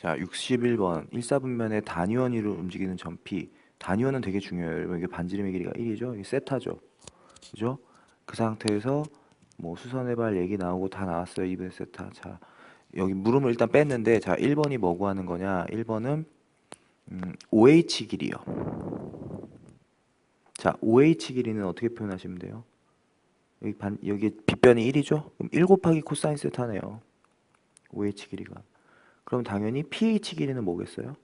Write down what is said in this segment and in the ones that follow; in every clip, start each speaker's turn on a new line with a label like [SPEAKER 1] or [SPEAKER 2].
[SPEAKER 1] 자, 61번 1사분면의 단위원 위로 움직이는 점피. 단위원은 되게 중요해요. 여러분 이게 반지름의 길이가 1이죠. 이게 세타죠. 그죠? 그 상태에서 뭐 수선의 발 얘기 나오고 다 나왔어요. 2분의 세타. 자, 여기 물음을 일단 뺐는데 자, 1번이 뭐 구하는 거냐? 1번은 음, OH 길이요. 자, OH 길이는 어떻게 표현하시면 돼요? 여기 반 여기 빗변이 1이죠? 그럼 1 곱하기 코사인 세타네요. OH 길이가. 그럼 당연히 pH 길이는 뭐겠어요?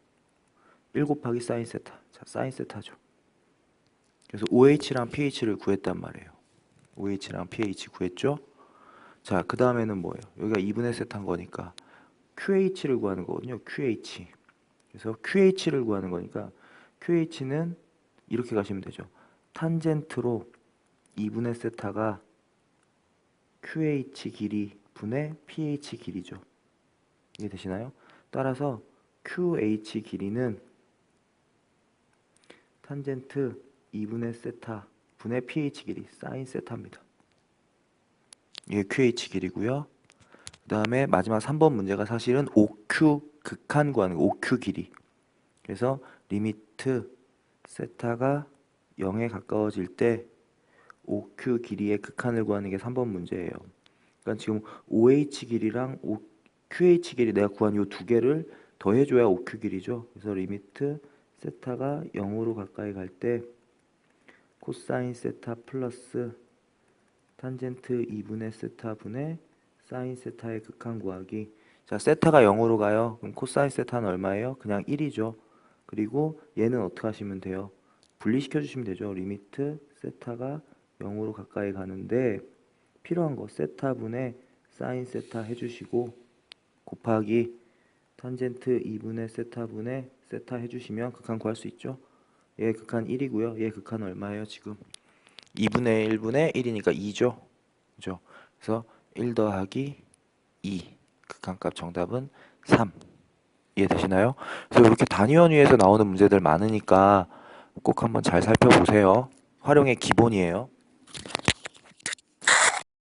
[SPEAKER 1] 1 곱하기 사인 세타. 자, 사인 세타죠. 그래서 OH랑 pH를 구했단 말이에요. OH랑 pH 구했죠? 자, 그 다음에는 뭐예요? 여기가 2분의 세타인 거니까 QH를 구하는 거거든요. QH. 그래서 QH를 구하는 거니까 QH는 이렇게 가시면 되죠. 탄젠트로 2분의 세타가 QH 길이 분의 pH 길이죠. 이해 되시나요? 따라서 QH 길이는 탄젠트 2분의 세타 분의 pH 길이 사인 세타입니다. 이게 QH 길이고요. 그 다음에 마지막 3번 문제가 사실은 OQ 극한 구하는 거, OQ 길이. 그래서 리미트 세타가 0에 가까워질 때 OQ 길이의 극한을 구하는 게 3번 문제예요. 그러니까 지금 OH 길이랑 O, QH 길이 내가 구한 이 두 개를 더해줘야 OQ 길이죠. 그래서 리미트 세타가 0으로 가까이 갈 때 코사인 세타 플러스 탄젠트 2분의 세타 분의 사인 세타의 극한 구하기. 자, 세타가 0으로 가요. 그럼 코사인 세타는 얼마예요? 그냥 1이죠. 그리고 얘는 어떻게 하시면 돼요? 분리시켜 주시면 되죠. 리미트 세타가 0으로 가까이 가는데 필요한 거 세타 분의 사인 세타 해주시고 곱하기 탄젠트 2분의 세타 분의 세타 해주시면 극한 구할 수 있죠. 얘 극한 1이고요. 얘 극한 얼마예요? 지금 2분의 1분의 1이니까 2죠. 그죠? 그래서 1 더하기 2 극한값 정답은 3 이해되시나요? 그래서 이렇게 단위원 위에서 나오는 문제들 많으니까 꼭 한번 잘 살펴보세요. 활용의 기본이에요.